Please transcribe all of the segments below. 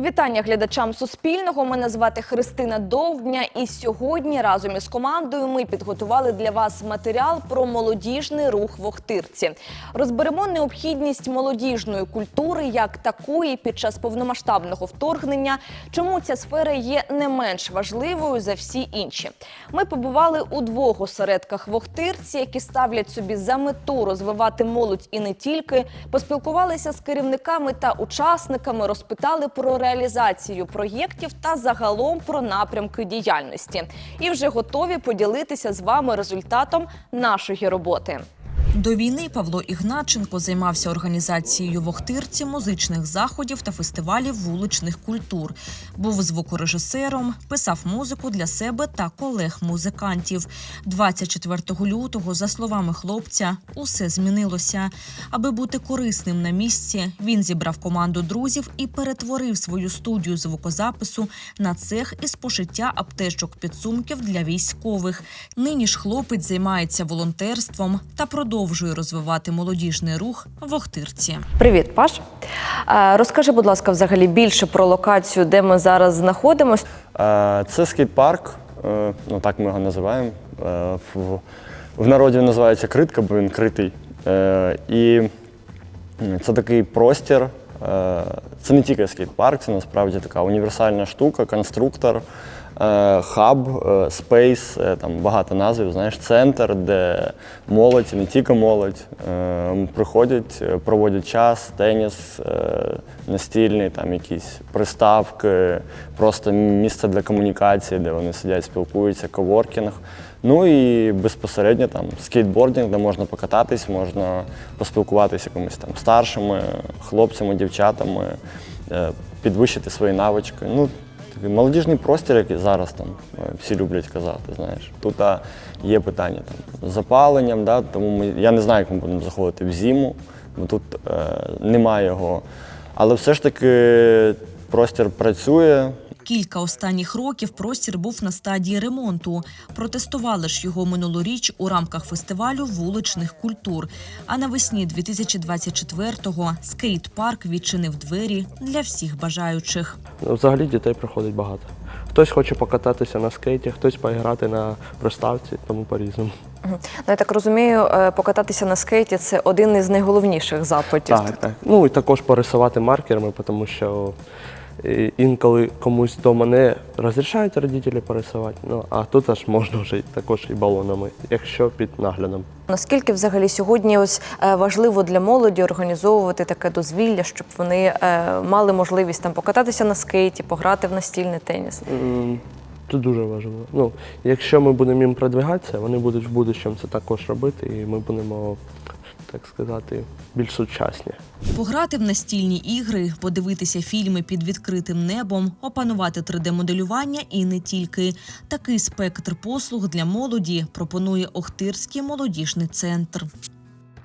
Вітання глядачам Суспільного. Мене звати Христина Довбня. І сьогодні разом із командою ми підготували для вас матеріал про молодіжний рух в Охтирці. Розберемо необхідність молодіжної культури як такої під час повномасштабного вторгнення. Чому ця сфера є не менш важливою за всі інші? Ми побували у двох осередках в Охтирці, які ставлять собі за мету розвивати молодь і не тільки. Поспілкувалися з керівниками та учасниками, розпитали про реалізацію проєктів та загалом про напрямки діяльності. І вже готові поділитися з вами результатом нашої роботи. До війни Павло Ігначенко займався організацією в Охтирці музичних заходів та фестивалів вуличних культур. Був звукорежисером, писав музику для себе та колег-музикантів. 24 лютого, за словами хлопця, усе змінилося. Аби бути корисним на місці, він зібрав команду друзів і перетворив свою студію звукозапису на цех із пошиття аптечок підсумків для військових. Нині ж хлопець займається волонтерством та продовжує розвивати молодіжний рух в Охтирці. Привіт, Паш. Розкажи, будь ласка, взагалі більше про локацію, де ми зараз знаходимося. Це скейт-парк, е, ну так ми його називаємо. Е, В, народі називається критка, бо він критий. Е, І це такий простір. Це не тільки скейт-парк, це насправді така універсальна штука, конструктор, хаб, е, спейс, е, там багато назв, знаєш, центр, де молодь, не тільки молодь, е, приходять, проводять час, теніс, настільний, там якісь приставки, просто місце для комунікації, де вони сидять, спілкуються, коворкінг. Ну і безпосередньо там скейтбординг, де можна покататись, можна поспілкуватися якимись там старшими хлопцями, дівчатами, підвищити свої навички. Ну, молодіжний простір, який зараз там е, всі люблять казати. Знаєш, тут а, є питання там з запаленням, да, тому ми, я не знаю, як ми будемо заходити в зиму, бо тут е, немає його. Але все ж таки простір працює. Кілька останніх років простір був на стадії ремонту. Протестували ж його минулоріч у рамках фестивалю вуличних культур. А навесні 2024-го скейт-парк відчинив двері для всіх бажаючих. Ну, Взагалі дітей приходить багато. Хтось хоче покататися на скейті, хтось поіграти на приставці, тому по-різному. Ну, я так розумію, е, покататися на скейті це один із найголовніших запитів. Так, так. Ну і також порисувати маркерами, тому що інколи комусь вдома не розрішають родителі порисувати, ну а тут аж можна вже також і балонами, якщо під наглядом. Наскільки взагалі сьогодні ось е, важливо для молоді організовувати таке дозвілля, щоб вони е, мали можливість там покататися на скейті, пограти в настільний теніс? Це дуже важливо. Ну, якщо ми будемо їм продвигатися, вони будуть в будущому це також робити, і ми будемо, так сказати, більш сучасні. Пограти в настільні ігри, подивитися фільми під відкритим небом, опанувати 3D-моделювання і не тільки. Такий спектр послуг для молоді пропонує Охтирський молодіжний центр.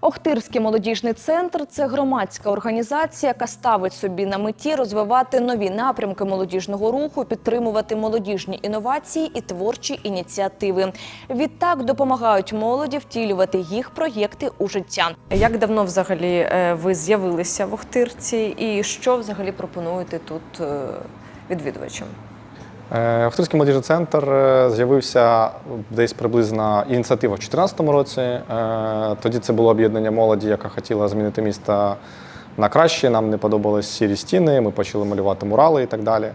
Охтирський молодіжний центр це громадська організація, яка ставить собі на меті розвивати нові напрямки молодіжного руху, підтримувати молодіжні інновації і творчі ініціативи. Відтак допомагають молоді втілювати їх проєкти у життя. Як давно взагалі е, ви з'явилися в Охтирці, і що взагалі пропонуєте тут е, відвідувачам? Е, Охтирський молодіжний центр е, з'явився десь приблизно ініціатива в 2014 році. Е, Тоді це було об'єднання молоді, яка хотіла змінити місто на краще. Нам не подобались сірі стіни, ми почали малювати мурали і так далі.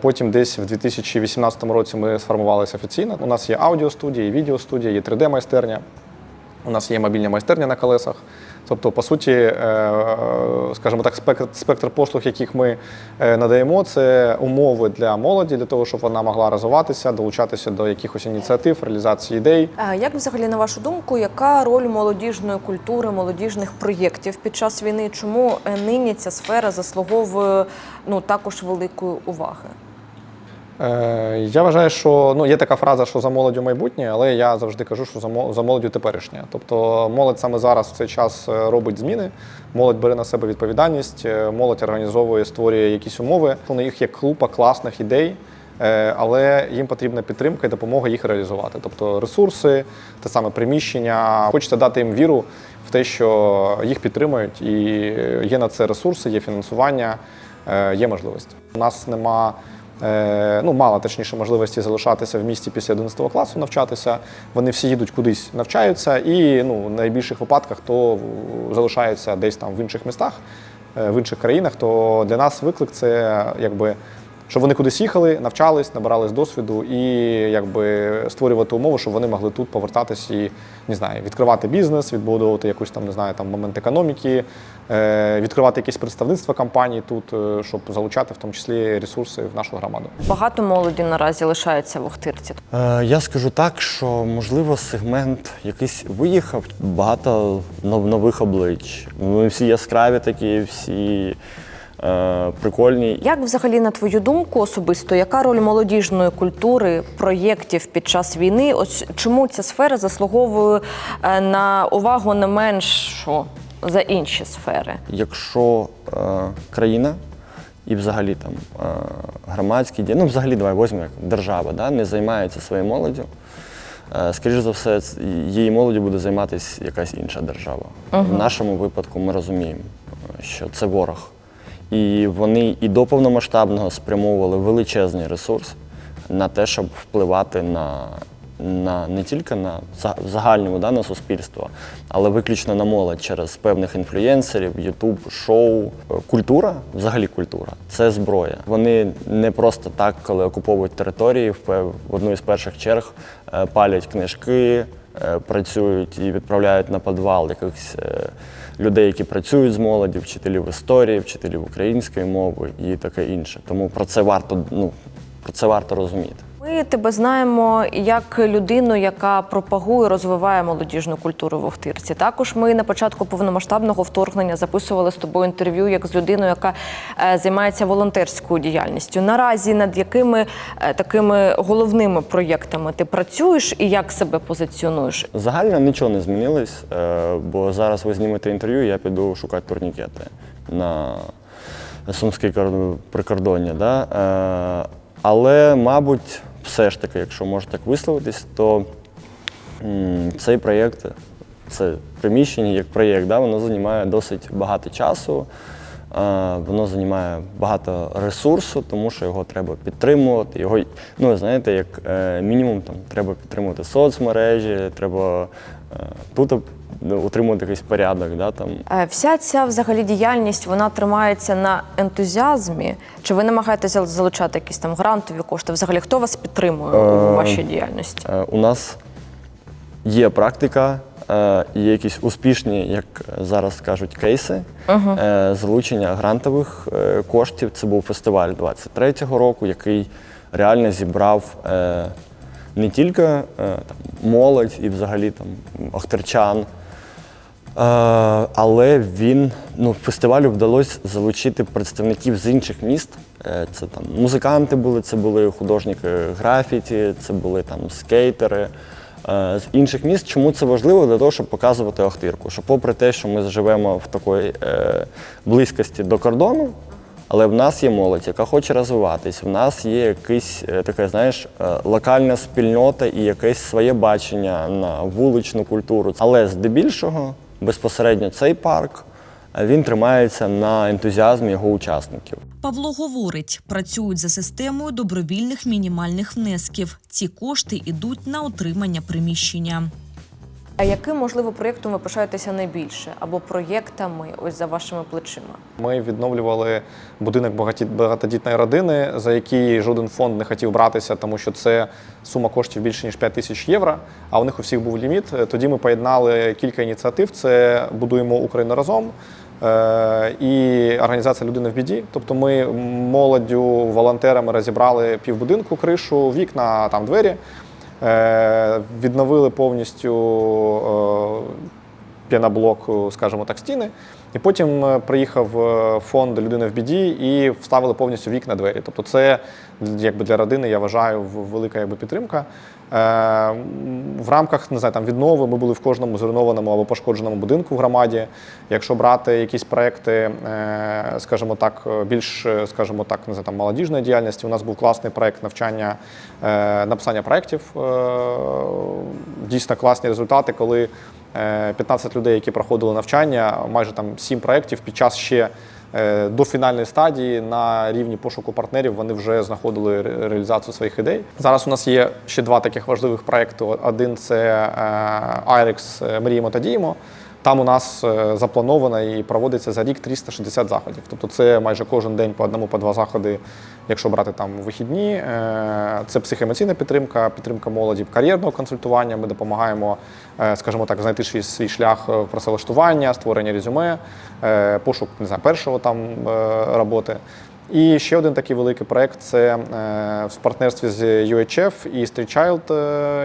Потім десь в 2018 році ми сформувалися офіційно. У нас є аудіостудія, є відеостудія, є 3D-майстерня. У нас є мобільна майстерня на колесах. Тобто, по суті, е, скажімо так, спектр, спектр послуг, яких ми е, надаємо, це умови для молоді, для того, щоб вона могла розвиватися, долучатися до якихось ініціатив, реалізації ідей. Як взагалі, на вашу думку, яка роль молодіжної культури, молодіжних проєктів під час війни? Чому е, нині ця сфера заслуговує ну також великої уваги? Е, Я вважаю, що ну є така фраза, що за молоддю майбутнє, але я завжди кажу, що за мо- за молоддю теперішнє. Тобто молодь саме зараз в цей час е, робить зміни, молодь бере на себе відповідальність, е, молодь організовує, створює якісь умови. У них є купа класних ідей. Але їм потрібна підтримка і допомога їх реалізувати. Тобто ресурси, те саме приміщення. Хочеться дати їм віру в те, що їх підтримують, і є на це ресурси, є фінансування. є можливість. У нас нема. Е, Ну, мала точніше можливості залишатися в місті після 11 класу навчатися. Вони всі їдуть кудись навчаються, і ну, в найбільших випадках то залишаються десь там в інших містах, е, в інших країнах. То для нас виклик це якби щоб вони кудись їхали, навчались, набирались досвіду і якби створювати умови, щоб вони могли тут повертатись і не знаю, відкривати бізнес, відбудовувати якусь там, не знаю, там момент економіки, е, відкривати якісь представництва компаній тут, е, щоб залучати в тому числі ресурси в нашу громаду. Багато молоді наразі лишається в Охтирці. Е, Я скажу так, що можливо сегмент якийсь виїхав, багато нових облич. Вони всі яскраві такі, всі прикольні. Як взагалі, на твою думку, особисто, яка роль молодіжної культури, проєктів під час війни? Ось чому ця сфера заслуговує е, на увагу не меншу за інші сфери? Якщо е, країна і взагалі там е, громадські дії, ну взагалі давай візьмемо як держава, да, не займається своєю молоддю. Е, скоріш за все, її молоді буде займатися якась інша держава. В нашому випадку ми розуміємо, е, що це ворог. І вони і до повномасштабного спрямовували величезний ресурс на те, щоб впливати на, на не тільки на в загальному да, на суспільство, але виключно на молодь через певних інфлюєнсерів, Ютуб, шоу. Культура, взагалі культура, це зброя. Вони не просто так, коли окуповують території, в одну із перших черг е, палять книжки, працюють і відправляють на підвал якихось е, людей, які працюють з молоді, вчителів історії, вчителів української мови і таке інше. Тому про це варто ну про це варто розуміти. Ми тебе знаємо як людину, яка пропагує, розвиває молодіжну культуру в Охтирці. Також ми на початку повномасштабного вторгнення записували з тобою інтерв'ю як з людиною, яка е, займається волонтерською діяльністю. Наразі над якими е, такими головними проєктами ти працюєш і як себе позиціонуєш? Загально нічого не змінилось, е, бо зараз ви знімете інтерв'ю, я піду шукати турнікети на сумське кор- прикордоння. Да? Але, мабуть, все ж таки, якщо можна так висловитись, то цей проєкт, це приміщення як проєкт, да, воно займає досить багато часу. Воно займає багато ресурсу, тому що його треба підтримувати. Його, ну, знаєте, як е, мінімум там, треба підтримувати соцмережі, треба тут ну, утримувати якийсь порядок. Да, там. Е, Вся ця взагалі діяльність вона тримається на ентузіазмі. Чи ви намагаєтеся залучати якісь там грантові кошти? Взагалі, хто вас підтримує у Е, вашій діяльності? Е, У нас є практика, є якісь успішні, як зараз кажуть, кейси е, залучення грантових коштів. Це був фестиваль 23-го року, який реально зібрав не тільки е, там, молодь і взагалі там охтерчан. Е, Але він ну, фестивалю вдалося залучити представників з інших міст. Е, Це там музиканти були, це були художники графіті, це були там скейтери з інших міст. Чому це важливо? Для того, щоб показувати Охтирку. Що попри те, що ми живемо в такої е, близькості до кордону, але в нас є молодь, яка хоче розвиватись. В нас є якийсь е, таке, знаєш, е, локальна спільнота і якесь своє бачення на вуличну культуру. Але здебільшого безпосередньо цей парк е, він тримається на ентузіазмі його учасників. Павло говорить, працюють за системою добровільних мінімальних внесків. Ці кошти йдуть на утримання приміщення. А яким можливо проєктом ви пишаєтеся найбільше або проєктами ось за вашими плечима? Ми відновлювали будинок багатодітної родини, за який жоден фонд не хотів братися, тому що це сума коштів більше ніж 5 тисяч євро. А у них у всіх був ліміт. Тоді ми поєднали кілька ініціатив: це будуємо Україну разом. е, І організація Людина в біді. Тобто ми молоддю, волонтерами розібрали півбудинку, кришу, вікна, там двері. Е, Відновили повністю е, піноблок, скажімо так, стіни. І потім е, приїхав е, фонд людини в біді і вставили повністю вікна двері. Тобто, це якби для родини, я вважаю, велика якби, підтримка. Е, В рамках не знаю, там, віднови ми були в кожному зруйнованому або пошкодженому будинку в громаді. Якщо брати якісь проекти, е, скажімо так, е, більш, скажімо так, не знаю, там, молодіжної діяльності, у нас був класний проект навчання, написання проєктів. Дійсно класні результати, коли е, 15 людей, які проходили навчання, майже там 7 проєктів під час ще до фінальної стадії на рівні пошуку партнерів вони вже знаходили реалізацію своїх ідей. Зараз у нас є ще два таких важливих проекти. Один це Айрекс е, Мріємо та діємо. Там у нас е, заплановано і проводиться за рік 360 заходів. Тобто це майже кожен день по одному, по два заходи, якщо брати там вихідні. Е, Це психоемоційна підтримка, підтримка молоді, кар'єрного консультування. Ми допомагаємо, е, скажімо так, знайти свій- шлях працевлаштування, створення резюме, пошук не знаю, першого там роботи. І ще один такий великий проект це в партнерстві з UHF і Street Child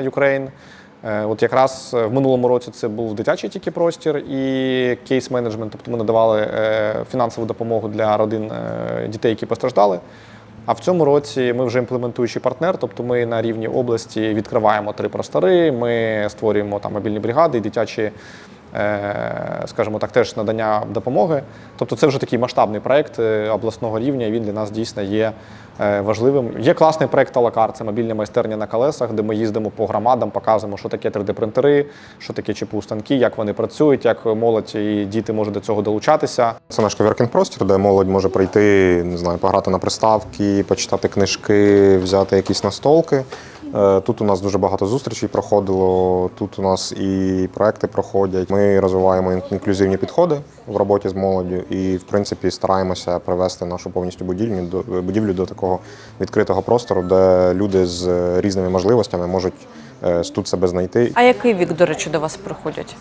Ukraine. Е, От якраз в минулому році це був дитячий тільки простір і кейс-менеджмент, тобто ми надавали е, фінансову допомогу для родин е, дітей, які постраждали. А в цьому році ми вже імплементуючий партнер, тобто ми на рівні області відкриваємо три простори, ми створюємо там мобільні бригади і дитячі, е, скажімо так, теж надання допомоги. Тобто це вже такий масштабний проект е, обласного рівня, і він для нас дійсно є е, важливим. Є класний проект Алакар, це мобільна майстерня на колесах, де ми їздимо по громадам, показуємо, що таке 3D-принтери, що таке ЧПУ станки, як вони працюють, як молодь і діти можуть до цього долучатися. Це наш коверкінг-простір, де молодь може прийти, не знаю, пограти на приставки, почитати книжки, взяти якісь настолки. Е, Тут у нас дуже багато зустрічей проходило. Тут у нас і проекти проходять. Ми розвиваємо інклюзивні підходи в роботі з молоддю і, в принципі, стараємося привести нашу повністю будівлю до будівлю до такого відкритого простору, де люди з різними можливостями можуть е, тут себе знайти А який вік, до речі, до вас приходять?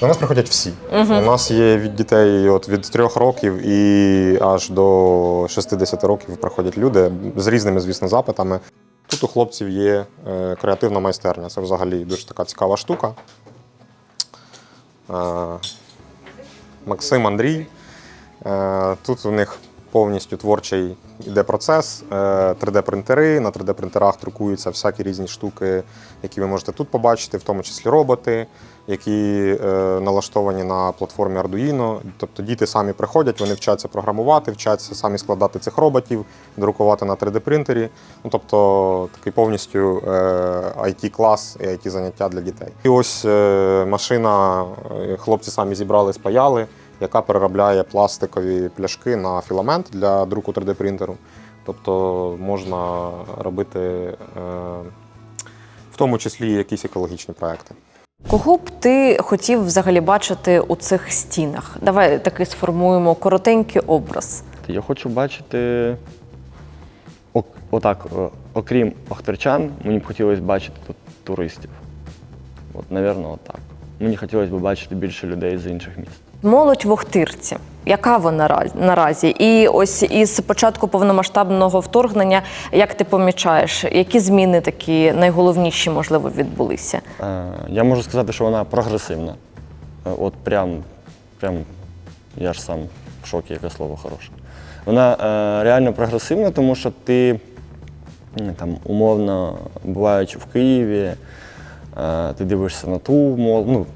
до нас приходять всі. У нас є від дітей от від трьох років і аж до 60 років приходять люди з різними, звісно, запитами. Тут у хлопців є е, креативна майстерня. Це взагалі дуже така цікава штука. Е, Максим Андрій. Е, Тут у них повністю творчий іде процес. Е, 3D-принтери. На 3D-принтерах друкуються всякі різні штуки, які ви можете тут побачити, в тому числі роботи, які е, налаштовані на платформі Arduino. Тобто діти самі приходять, вони вчаться програмувати, вчаться самі складати цих роботів, друкувати на 3D-принтері. Ну, тобто такий повністю е, IT-клас і IT-заняття для дітей. І ось е, машина, е, хлопці самі зібрали, спаяли, яка переробляє пластикові пляшки на філамент для друку 3D-принтеру. Тобто можна робити е, в тому числі якісь екологічні проекти. Кого б ти хотів взагалі бачити у цих стінах? Давай таки сформуємо коротенький образ. Я хочу бачити, отак, е, окрім охтерчан, мені б хотілося бачити тут туристів. От, напевно, отак. Мені хотілося б бачити більше людей з інших міст. Молодь в Охтирці. Яка вона наразі? І ось із початку повномасштабного вторгнення, як ти помічаєш, які зміни такі найголовніші, можливо, відбулися? Е, Я можу сказати, що вона прогресивна. Е, От прям, прям я ж сам в шокі, яке слово хороше. Вона е, реально прогресивна, тому що ти там, умовно, буваючи в Києві, ти дивишся на ту молодь, ну,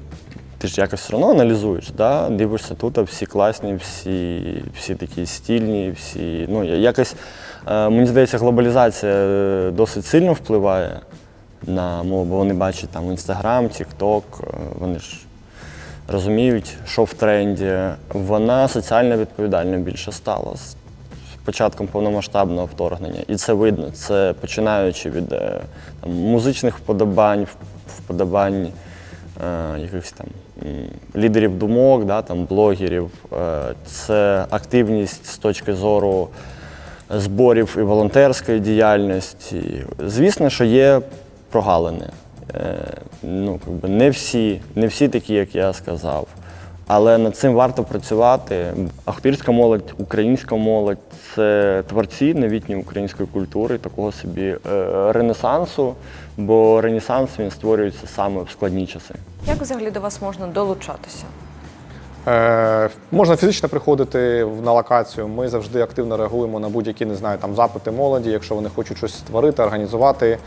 ти ж якось все одно аналізуєш, да? дивишся тут, всі класні, всі, всі такі стільні, всі. Ну, якось, е, мені здається, глобалізація е, досить сильно впливає на мову, бо вони бачать там Інстаграм, Тікток, вони ж розуміють, що в тренді. Вона соціально відповідальна більше стала з початком повномасштабного вторгнення. І це видно. Це починаючи від е, там, музичних вподобань, вподобань е, якихось там лідерів думок, да, там, блогерів. Е, це активність з точки зору зборів і волонтерської діяльності. Звісно, що є прогалини. Е, ну, не всі, не всі такі, як я сказав. Але над цим варто працювати. Ахтирська молодь, українська молодь це творці новітньої української культури, такого собі е, ренесансу, бо ренесанс він створюється саме в складні часи. Як взагалі до вас можна долучатися? Е, можна фізично приходити на локацію. Ми завжди активно реагуємо на будь-які не знаю, там запити молоді. Якщо вони хочуть щось створити, організувати,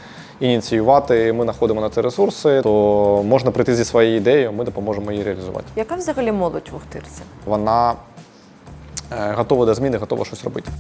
ініціювати. Ми знаходимо на це ресурси, то можна прийти зі своєю ідеєю, ми допоможемо її реалізувати. Яка взагалі молодь в Ухтирці? Вона е, готова до зміни, готова щось робити.